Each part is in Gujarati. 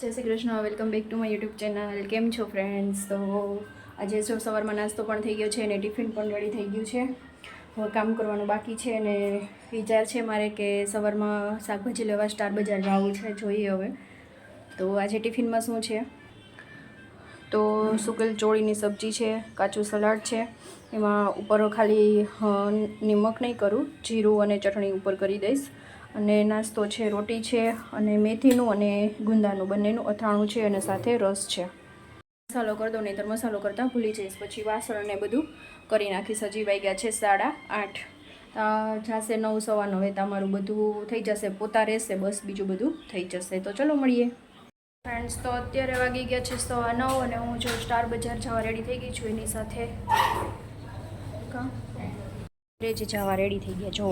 Jai Shri Krishna welcome back to my YouTube channel કેમ છો ફ્રેન્ડ્સ તો આજે જો સવારમાં નાસ્તો પણ થઈ ગયો છે અને ટિફિન પણ રેડી થઈ ગયું છે. હવે કામ કરવાનું બાકી છે અને વિચાર છે મારે કે સવારમાં શાકભાજી લેવા સ્ટાર બજાર જવું છે, જોઈએ હવે. તો આજે ટિફિનમાં શું છે? તો સુકેલ ચોળીની સબ્જી છે કાચું સલાડ છે. એમાં ઉપર ખાલી નિમક નહીં કરું, જીરું અને ચટણી ઉપર કરી દઈશ. અને નાસ્તો છે, રોટી છે અને મેથીનું અને ગુંદાનું. બંનેનું અથાણું છે અને સાથે રસ છે. મસાલો કરી દો, નહીંતર મસાલો કરતાં ભૂલી જઈશ. પછી વાસણ ને બધું કરી નાખીશ. હજી વાગ્યા છે સાડા આઠ. જાશે નવ સવા નવે તમારું બધું થઈ જશે. પોતા રહેશે બસ, બીજું બધું થઈ જશે. તો ચલો મળીએ. ફ્રેન્ડ્સ તો અત્યારે વાગી ગયા છે સવા નવ અને હું જો સ્ટાર બજાર જવા રેડી થઈ ગઈ છું. એની સાથે. રેજ જવા રેડી થઈ ગયા. જો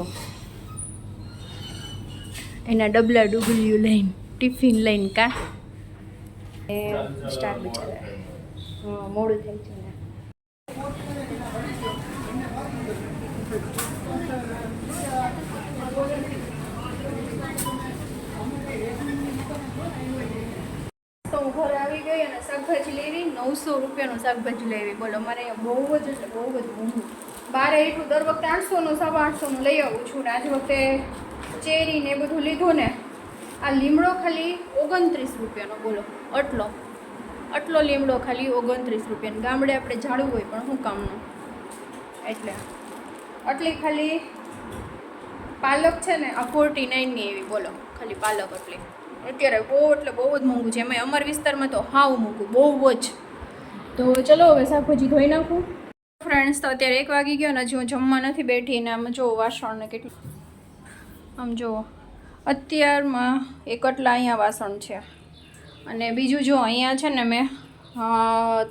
એના ડબલા ડુબલિયું લઈને ટિફિન લઈને કા? એ સ્ટાર બિચારા હા મોડું થઈ છે ને. તો ઘરે આવી ગઈ અને શાકભાજી લેવી નવસો રૂપિયાનું શાકભાજી લેવી. બોલો મારે અહીંયા બહુ જ એટલે બહુ જ મોંઘું. બારે એટલું દર વખતે આઠસોનું સવા આઠસોનું લઈ આવું છું ને. આજ વખતે ચેરી ને બધું લીધું ને, આ લીમડો ખાલી ઓગણત્રીસ રૂપિયાનો બોલો. આટલો. આટલો લીમડો ખાલી ઓગણત્રીસ રૂપિયાનો. ગામડે આપણે ઝાડવું હોય પણ શું કામનું? એટલે. આટલી ખાલી પાલક છે ને, આ ફોર્ટી નાઇનની એવી, બોલો. ખાલી પાલક આટલી. અત્યારે બહુ, એટલે બહુ જ મોંઘું છે. એમાં અમારા વિસ્તારમાં તો હાવ મોંઘું, બહુ જ. તો ચલો હવે શાકભાજી ધોઈ નાખું. ફ્રેન્ડ્સ તો અત્યારે એક વાગી ગયો ને, હજી હું જમવા નથી બેઠી ને આમ જો વાસણ ને કેટલું આમ જુઓ. અત્યારમાં એક એટલા અહીંયા વાસણ છે. અને બીજું જો અહીંયા છે ને મેં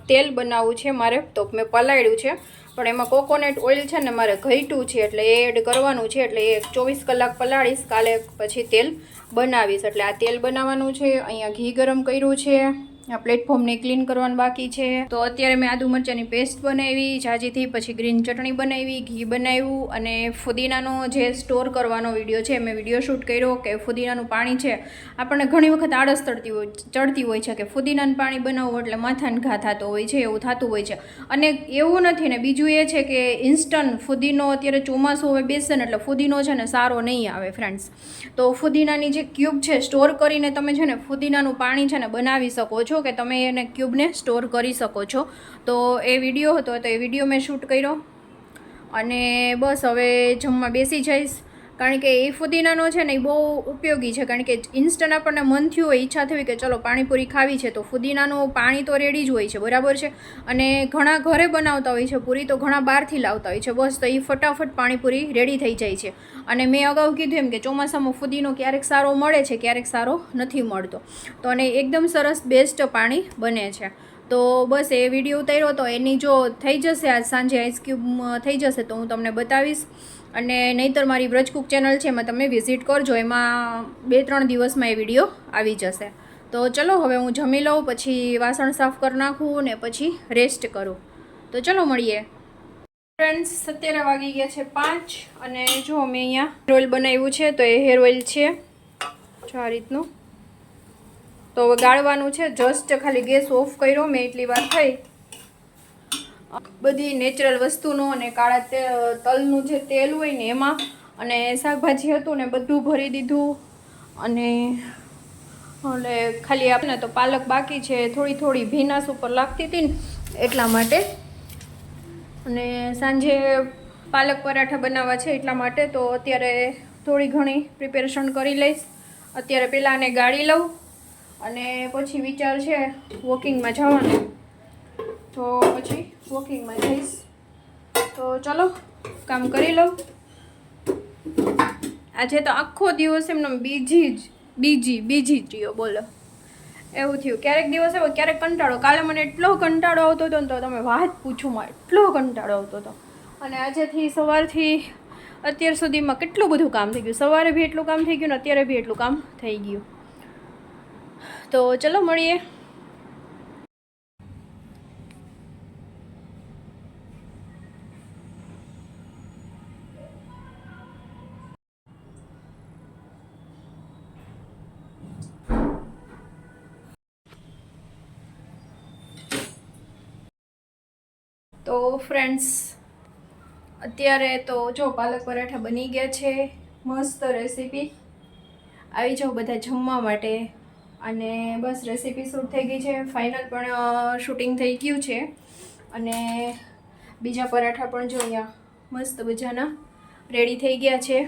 તેલ બનાવવું છે મારે. તો મેં પલાળ્યું છે. પણ એમાં કોકોનટ ઓઇલ છે ને મારે ઘટ્યું છે એટલે એ એડ કરવાનું છે એટલે એ ચોવીસ કલાક પલાળીશ. કાલે પછી તેલ બનાવીશ. એટલે આ તેલ બનાવવાનું છે. અહીંયા ઘી ગરમ કર્યું છે. આ પ્લેટફોર્મને ક્લીન કરવાનું બાકી છે. તો અત્યારે મેં આદુ મરચાંની પેસ્ટ બનાવી, જાજીથી પછી ગ્રીન ચટણી બનાવી, ઘી બનાવ્યું અને ફુદીનાનો જે સ્ટોર કરવાનો વીડિયો છે, મેં વીડિયો શૂટ કર્યો કે ફુદીનાનું પાણી છે. આપણને ઘણી વખત આળસ ચડતી હોય ચડતી હોય છે કે ફુદીનાનું પાણી બનાવવું એટલે માથાને ઘા થતો હોય છે, એવું થતું હોય છે. અને એવું નથી ને, બીજું એ છે કે ઇન્સ્ટન્ટ ફુદીનો અત્યારે ચોમાસું હવે બેસે ને એટલે ફુદીનો છે ને સારો નહીં આવે ફ્રેન્ડ્સ તો ફુદીનાની જે ક્યુબ છે સ્ટોર કરીને તમે છે ને ફુદીનાનું પાણી છે ને બનાવી શકો છો. કે તમે એને ક્યુબને સ્ટોર કરી શકો છો. તો એ વીડિયો હતો તો એ વીડિયો મેં શૂટ કર્યો. અને બસ હવે જમવા બેસી જઈશ. કારણ કે એ ફુદીનાનો છે ને એ બહુ ઉપયોગી છે. કારણ કે ઇન્સ્ટન્ટ આપણને મન થયું હોય, ઈચ્છા થવી કે ચલો પાણીપુરી ખાવી છે, તો ફુદીનાનું પાણી તો રેડી જ હોય છે, બરાબર છે? અને ઘણા ઘરે બનાવતા હોય છે પૂરી, તો ઘણા બહારથી લાવતા હોય છે. બસ તો એ ફટાફટ પાણીપુરી રેડી થઈ જાય છે. અને મેં અગાઉ કીધું એમ કે ચોમાસામાં ફુદીનો ક્યારેક સારો મળે છે, ક્યારેક સારો નથી મળતો. તો અને એકદમ સરસ બેસ્ટ પાણી બને છે. તો બસ એ વીડિયો ઉતાર્યો તો એની જો થઈ જશે આજ સાંજે આઈસક્યુબ થઈ જશે તો હું તમને બતાવીશ. અને નહીંતર મારી વ્રજકુક ચેનલ છે એમાં તમે વિઝિટ કરજો. એમાં બે ત્રણ દિવસમાં એ વીડિયો આવી જશે. તો ચલો હવે હું જમી લઉં, પછી વાસણ સાફ કરી નાખું ને પછી રેસ્ટ કરું. તો ચલો મળીએ. ફ્રેન્ડ્સ સત્તેરા વાગી ગયા છે પાંચ અને જો મેં અહીંયા હેર ઓઇલ બનાવ્યું છે તો એ હેર ઓઇલ છે. જો આ રીતનું. તો હવે ગાળવાનું છે. જસ્ટ ખાલી ગેસ ઓફ કર્યો. મેં એટલી વાર થઈ. બધી નેચરલ વસ્તુનો અને કાળા તલનું જે તેલ હોય ને એમાં અને શાકભાજી હતું ને બધું ભરી દીધું. અને એટલે ખાલી આપણે તો પાલક બાકી છે. થોડી થોડી ભીનાસ ઉપર લાગતી હતી ને એટલા માટે. અને સાંજે પાલક પરાઠા બનાવવા છે એટલા માટે. તો અત્યારે થોડી ઘણી પ્રિપેરેશન કરી લઈશ. અત્યારે પહેલાં આને ગાળી લઉં. અને પછી વિચાર છે વોકિંગમાં જવાનો. તો પછી વોકિંગમાં જઈશ. તો ચલો, કામ કરી લઉં. આજે તો આખો દિવસ એમનો બીજી જ, બીજી બીજી જ રહ્યો, બોલો. એવું થયું. ક્યારેક દિવસ આવ્યો ક્યારેક કંટાળો. કાલે મને એટલો કંટાળો આવતો હતો ને તો તમે વાત પૂછોમાં એટલો કંટાળો આવતો હતો. અને આજેથી સવારથી અત્યાર સુધીમાં કેટલું બધું કામ થઈ ગયું? સવારે બી એટલું કામ થઈ ગયું ને અત્યારે બી એટલું કામ થઈ ગયું. તો ચલો મળીએ. તો ફ્રેન્ડ્સ અત્યારે તો જો પાલક પરાઠા બની ગયા છે. મસ્ત રેસીપી આવી જાઓ બધા જમવા માટે. અને બસ રેસીપી શૂટ થઈ ગઈ છે. ફાઇનલ પણ શૂટિંગ થઈ ગયું છે. અને બીજા પરાઠા પણ જો મસ્ત મજાના રેડી થઈ ગયા છે.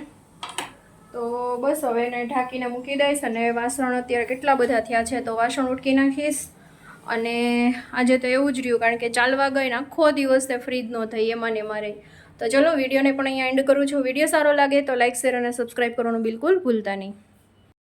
તો બસ હવે એને ઢાંકીને મૂકી દઈશ અને વાસણ અત્યારે કેટલા બધા થયા છે તો વાસણ ઉટકી નાખીશ. અને આજે તો એવું જ રહ્યું કારણ કે ચાલવા ગઈ આખો દિવસ તે ફ્રી જ ન થઈ એમાં ને મારે. તો ચલો વિડીયોને પણ અહીંયા એન્ડ કરું છું. વીડિયો સારો લાગે તો લાઇક શેર અને સબસ્ક્રાઈબ કરવાનું બિલકુલ ભૂલતા નહીં.